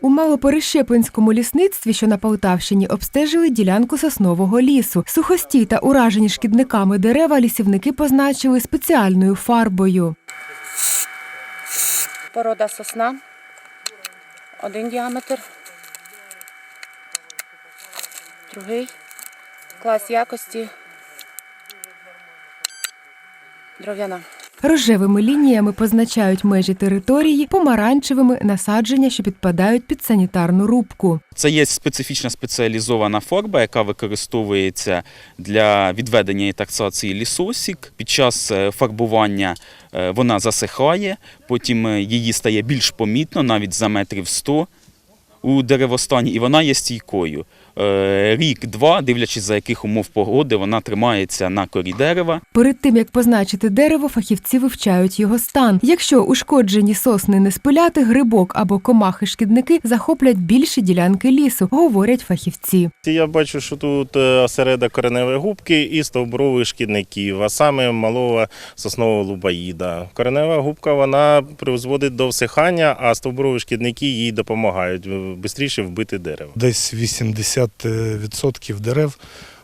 У Малоперещепинському лісництві, що на Полтавщині, обстежили ділянку соснового лісу. Сухості та уражені шкідниками дерева лісівники позначили спеціальною фарбою. Порода сосна. Один діаметр. Другий. Клас якості. Дров'яна. Рожевими лініями позначають межі території, помаранчевими насадження, що підпадають під санітарну рубку. Це є специфічна спеціалізована фарба, яка використовується для відведення і таксації лісосік. Під час е, фарбування е, вона засихає, потім е, її стає більш помітно, навіть за метрів 100 у деревостані, і вона є стійкою. Е, Рік-два, дивлячись за яких умов погоди, вона тримається на корі дерева. Перед тим як позначити дерево, фахівці вивчають його стан. Якщо ушкоджені сосни не спиляти, грибок або комахи-шкідники захоплять більші ділянки лісу, говорять фахівці. Я бачу, що тут е, осередок кореневої губки і стовбурових шкідників, а саме малого соснового лубаїда. Коренева губка вона призводить до всихання, а стовбурові шкідники їй допомагають швидше вбити дерево. Десь 80% дерев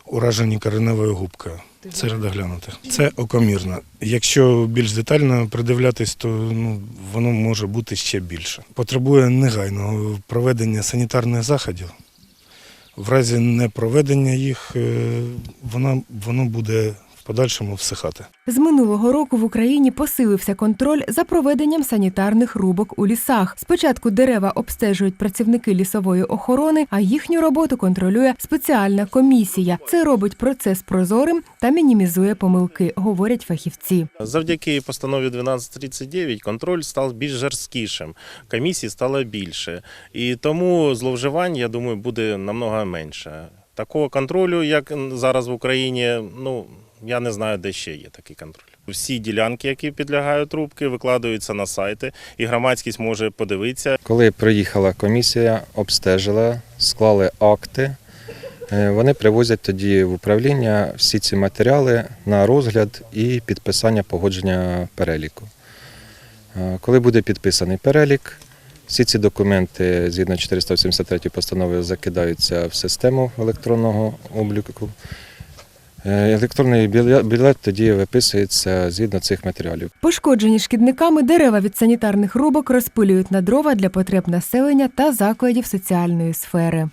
уражені кореневою губкою. Це доглянути. Це окомірно. Якщо більш детально придивлятись, то ну, воно може бути ще більше. Потребує негайного проведення санітарних заходів. В разі непроведення їх вона, воно, воно буде в подальшому всихати. З минулого року в Україні посилився контроль за проведенням санітарних рубок у лісах. Спочатку дерева обстежують працівники лісової охорони, а їхню роботу контролює спеціальна комісія. Це робить процес прозорим та мінімізує помилки, говорять фахівці. Завдяки постанові 1239 контроль став більш жорсткішим, комісій стало більше. І тому зловживань, я думаю, буде намного менше. Такого контролю, як зараз в Україні, ну я не знаю, де ще є такий контроль. Всі ділянки, які підлягають рубки, викладаються на сайти, і громадськість може подивитися. Коли приїхала комісія, обстежила, склали акти, е, вони привозять тоді в управління всі ці матеріали на розгляд і підписання погодження переліку. Е, Коли буде підписаний перелік, всі ці документи згідно 483 постанови закидаються в систему електронного обліку. Е, Електронний білет білет тоді виписується згідно цих матеріалів. Пошкоджені шкідниками дерева від санітарних рубок розпилюють на дрова для потреб населення та закладів соціальної сфери.